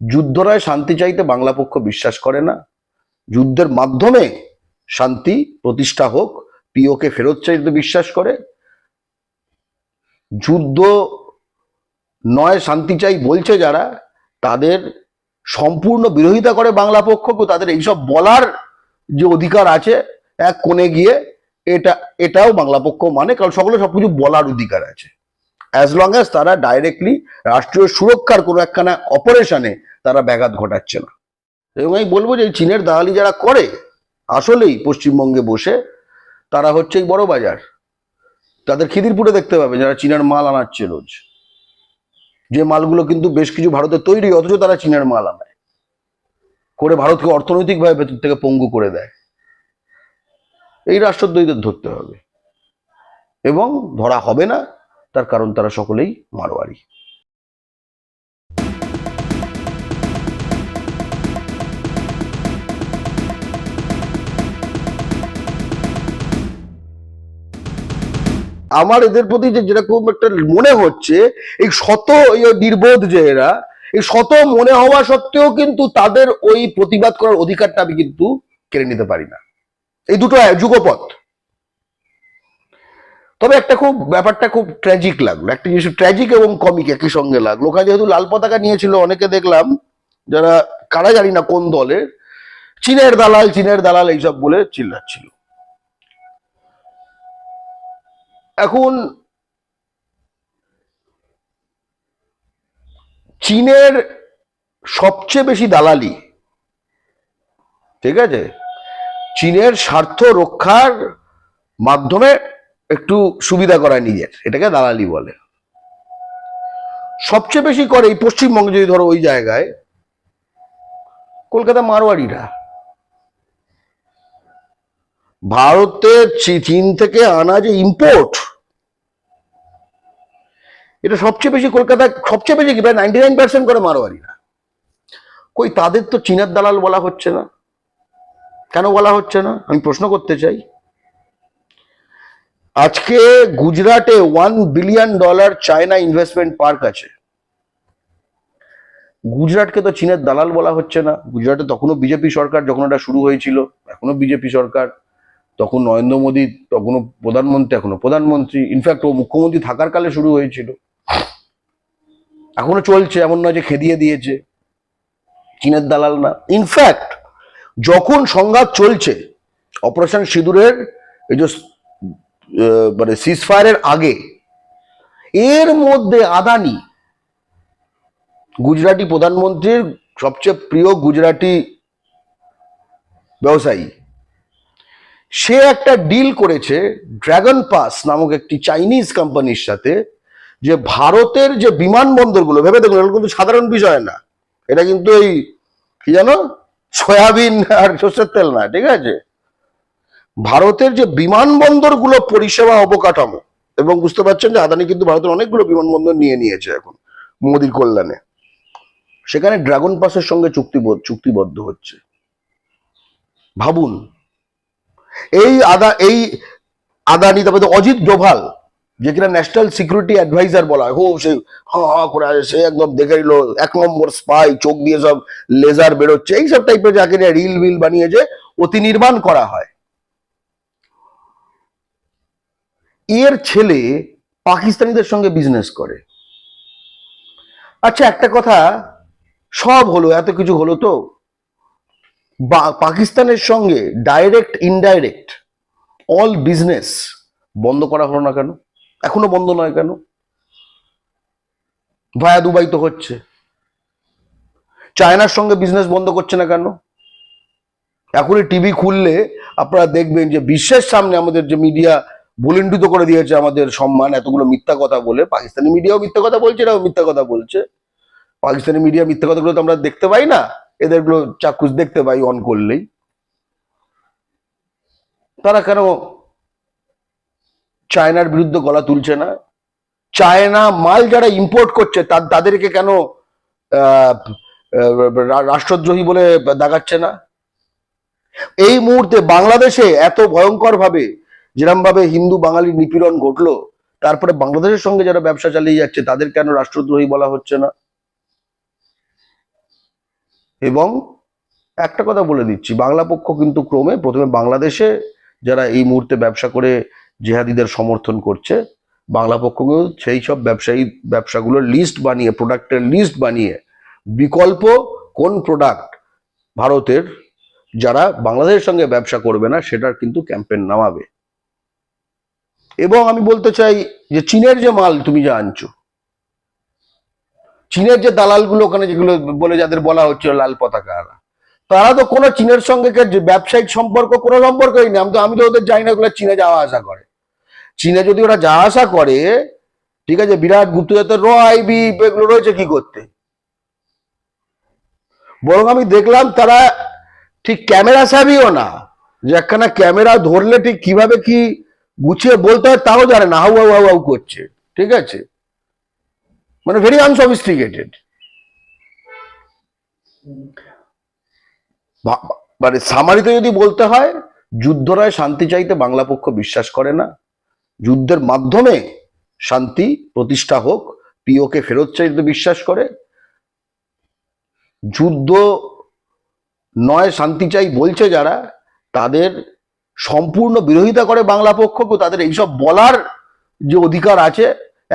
যুদ্ধ শান্তি চাইতে বাংলা পক্ষ বিশ্বাস করে না। যুদ্ধের মাধ্যমে শান্তি প্রতিষ্ঠা হোক, পিওকে ফেরত চাইতে বিশ্বাস করে। যুদ্ধ নয়, শান্তি চাই বলছে যারা, তাদের সম্পূর্ণ বিরোধিতা করে বাংলা পক্ষকে, তাদের এইসব বলার যে অধিকার আছে, এক কোণে গিয়ে এটা, এটাও বাংলা পক্ষ মানে কারণ সকলে সবকিছু বলার অধিকার আছে। অ্যাজ লং অ্যাজ তারা ডাইরেক্টলি রাষ্ট্রীয় সুরক্ষার কোনো একখানা অপারেশনে তারা ব্যাঘাত ঘটাচ্ছে না। এবং আমি বলব যে চীনের দালালি যারা করে, আসলেই পশ্চিমবঙ্গে বসে তারা হচ্ছে এই বড় বাজার। তাদের খিদিরপুরে দেখতে পাবে যারা চীনের মাল আনাচ্ছে রোজ। যে মালগুলো কিন্তু বেশ কিছু ভারতে তৈরি, অথচ তারা চীনের মাল আনায়। করে ভারতকে অর্থনৈতিকভাবে ভেতর থেকে পঙ্গু করে দেয়। এই রাষ্ট্রদ্বৈদের ধরতে হবে। এবং ধরা হবে না তার কারণ তারা সকলেই মারোয়ারি। আমার এদের প্রতি যে যেরকম একটা মনে হচ্ছে, এই শত নির্বোধ যে এরা, এই শত মনে হওয়া সত্ত্বেও কিন্তু তাদের ওই প্রতিবাদ করার অধিকারটা আমি কিন্তু কেড়ে নিতে পারি না। এই দুটো যুগপথ। তবে একটা খুব, ব্যাপারটা খুব ট্র্যাজিক লাগল। একটা জিনিস ট্র্যাজিক এবং কমিক একই সঙ্গে লাগল। ওখানে যেহেতু লাল পতাকা নিয়েছিল, অনেকে দেখলাম, যারা, কারা জানি না কোন দলের, চীনের দালাল চীনের দালাল এইসব বলে চিল্লাচ্ছিল। এখন, চীনের সবচেয়ে বেশি দালালি, ঠিক আছে? চীনের স্বার্থ রক্ষার মাধ্যমে একটু সুবিধা করা নিজের, এটাকে দালালি বলে। সবচেয়ে বেশি করে এই পশ্চিমবঙ্গে যদি ধরো ওই জায়গায়, কলকাতা মারোয়ারিরা ভারতের চীন থেকে আনা যে ইম্পোর্ট এটা সবচেয়ে বেশি কলকাতা, সবচেয়ে বেশি কি? প্রায় নাইনটি নাইন পার্সেন্ট করে মারোয়ারিরা কই তাদের তো চীনের দালাল বলা হচ্ছে না। কেন বলা হচ্ছে না? আমি প্রশ্ন করতে চাই। আজকে গুজরাটে one billion dollar China investment park আছে। গুজরাটকে তো চীনের দালাল বলা হচ্ছে না। গুজরাটে তখনও বিজেপি সরকার যখন এটা শুরু হয়েছিল এখনও বিজেপি সরকার, তখন নরেন্দ্র মোদী, তখনও প্রধানমন্ত্রী এখনও প্রধানমন্ত্রী ইনফ্যাক্ট ও মুখ্যমন্ত্রী থাকার কালে শুরু হয়েছিল। এখনও চলছে, এমন নয় যে খেদিয়ে দিয়েছে। চীনের দালাল না। ইনফ্যাক্ট যখন সংঘাত চলছে অপারেশন সিঁদুরের, এই যে মানে সিজফায়ারের আগে, এর মধ্যে আদানি গুজরাটি প্রধানমন্ত্রীর সবচেয়ে প্রিয় গুজরাটি ব্যবসায়ী। সে একটা ডিল করেছে ড্রাগন পাস নামক একটি চাইনিজ কোম্পানির সাথে, যে ভারতের যে বিমানবন্দরগুলো, ভেবে দেখুন, এগুলো কিন্তু সাধারণ বিষয় না। এটা কিন্তু এই, কি জানো? সয়াবিন আর সর্ষের তেল না, ঠিক আছে? ভারতের যে বিমানবন্দরগুলো পরিষেবা অবকাঠামো, এবং বুঝতে পারছেন যে আদানি কিন্তু ভারতের অনেকগুলো বিমানবন্দর নিয়ে নিয়েছে এখন মোদির কল্যাণে। সেখানে ড্রাগন পাসের সঙ্গে চুক্তিবদ্ধ চুক্তিবদ্ধ হচ্ছে। ভাবুন, এই আদা, এই আদানি, তারপরে অজিত ডোভাল, যে কিনা ন্যাশনাল সিকিউরিটি অ্যাডভাইজার বলা হয়, হো, সে হা হা করে সে একদম দেখে নিল, এক নম্বর স্পাই, চোখ দিয়ে সব লেজার বেরোচ্ছে, এইসব টাইপের যাকে নিয়ে রিল বিল বানিয়ে যে অতি নির্মাণ করা হয়। এর ছেলে পাকিস্তানিদের সঙ্গে বিজনেস করে। আচ্ছা একটা কথা, সব হলো, এত কিছু হলো তো? পাকিস্তানের সঙ্গে ডাইরেক্ট ইনডাইরেক্ট অল বিজনেস বন্ধ করা হলো না কেন? এখনও বন্ধ নয় কেন? ভায়া দুবাই তো হচ্ছে। চায়নার সঙ্গে বিজনেস বন্ধ করছে না কেন? এখনই টিভি খুললে আপনারা দেখবেন যে বিশ্বের সামনে আমাদের যে মিডিয়া ভুলিন্ডিত করে দিয়েছে আমাদের সম্মান, এতগুলো মিথ্যা কথা বলে। পাকিস্তানি মিডিয়াও মিথ্যা কথা বলছে, এরাও মিথ্যা কথা বলছে। পাকিস্তানি মিডিয়া মিথ্যা কথাগুলো তো আমরা দেখতে পাই না, এদেরগুলো চাক্ষুষ দেখতে পাই অন করলেই। তারা কেন চায়নার বিরুদ্ধে গলা তুলছে না? চায়না মাল যারা ইম্পোর্ট করছে তাদেরকে কেন রাষ্ট্রদ্রোহী বলে দেখাচ্ছে না? এই মুহূর্তে বাংলাদেশে এত ভয়ঙ্কর ভাবে যেরকম ভাবে হিন্দু বাঙালি নিপীড়ন ঘটলো, তারপরে বাংলাদেশের সঙ্গে যারা ব্যবসা চালিয়ে যাচ্ছে, তাদের কেন রাষ্ট্রদ্রোহী বলা হচ্ছে না? এবং একটা কথা বলে দিচ্ছি, বাংলা পক্ষ কিন্তু ক্রমে প্রথমে বাংলাদেশে যারা এই মুহূর্তে ব্যবসা করে জেহাদিদের সমর্থন করছে, বাংলা পক্ষ কিন্তু সেই সব ব্যবসায়ী ব্যবসাগুলোর লিস্ট বানিয়ে প্রোডাক্টের লিস্ট বানিয়ে বিকল্প কোন প্রোডাক্ট ভারতের যারা বাংলাদেশের সঙ্গে ব্যবসা করবে না, সেটার কিন্তু ক্যাম্পেন নামাবে। এবং আমি বলতে চাই যে চীনের যে মাল তুমি যা আনছো, চীনের যে দালালগুলো ওখানে যেগুলো বলে যাদের বলা হচ্ছে লাল পতাকা তারা তো কোনো চীনের সঙ্গে ব্যবসায়িক সম্পর্ক কোনো সম্পর্কই তো আমি তো ওদের জানি না ওগুলো চীনে যাওয়া আসা করে। চীনে যদি ওরা যাওয়া আসা করে, ঠিক আছে, বিরাট গুপ্তজাতের র আইবি এগুলো রয়েছে কি করতে? বরং আমি দেখলাম তারা ঠিক ক্যামেরা সাবিও না, যে একখানা ক্যামেরা ধরলে ঠিক কীভাবে কি গুছিয়ে বলতে হয়, তাও জানে না, হাউ হাউ হাউ হাউ করছে। ঠিক আছে? মানে ভেরি আনসফিস্টিকেটেড মানে সামারিতে যদি বলতে হয় যুদ্ধ নয় শান্তি চাইতে বাংলা পক্ষ বিশ্বাস করে না। যুদ্ধের মাধ্যমে শান্তি, প্রতিষ্ঠা হোক, পিওকে ফেরত চাইতে বিশ্বাস করে। যুদ্ধ নয়, শান্তি চাই বলছে যারা, তাদের সম্পূর্ণ বিরোধিতা করে বাংলা পক্ষকে, তাদের এইসব বলার যে অধিকার আছে,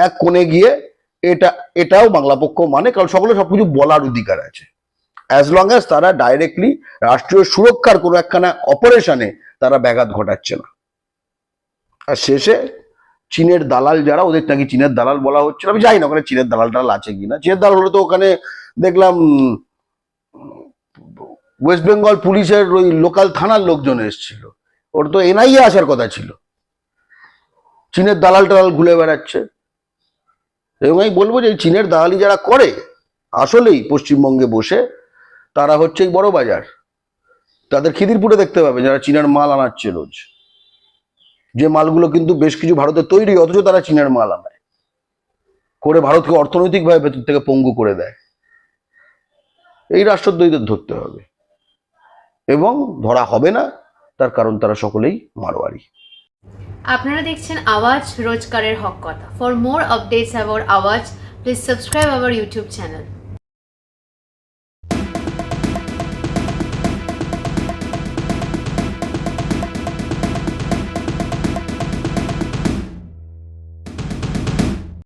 এক কোণে গিয়ে এটা, এটাও বাংলা পক্ষ মানে কারণ সকলে সবকিছু বলার অধিকার আছে। অ্যাজ লং অ্যাজ তারা ডাইরেক্টলি রাষ্ট্রীয় সুরক্ষার কোনো একখানা অপারেশনে তারা ব্যাঘাত ঘটাচ্ছে না। আর শেষে চীনের দালাল যারা, ওদের নাকি চীনের দালাল বলা হচ্ছে আমি জানি না ওখানে চীনের দালাল টালাল আছে কিনা। চীনের দালাল হলে তো ওখানে দেখলাম ওয়েস্ট বেঙ্গল পুলিশের ওই লোকাল থানার লোকজন এসেছিল। ওর তো এনআইএ আসার কথা ছিল। চীনের দালাল টালাল ঘুরে বেড়াচ্ছে। এবং আমি বলব যে চীনের দালালি যারা করে, আসলেই পশ্চিমবঙ্গে বসে, তারা হচ্ছে বড় বাজার। তাদের খিদিরপুরে দেখতে পাবে যারা চীনের মাল আনাচ্ছে রোজ। যে মালগুলো কিন্তু বেশ কিছু ভারতে তৈরি, অথচ তারা চীনের মাল আনায়। করে ভারতকে অর্থনৈতিকভাবে ভেতর থেকে পঙ্গু করে দেয়। এই রাষ্ট্রদ্বৈদের ধরতে হবে। এবং ধরা হবে না। তার কারণ তারা সকলেই মারোয়ারি। আপনারা দেখছেন আওয়াজ রোজকারের হক কথা। For more updates about Awaaz please subscribe our YouTube channel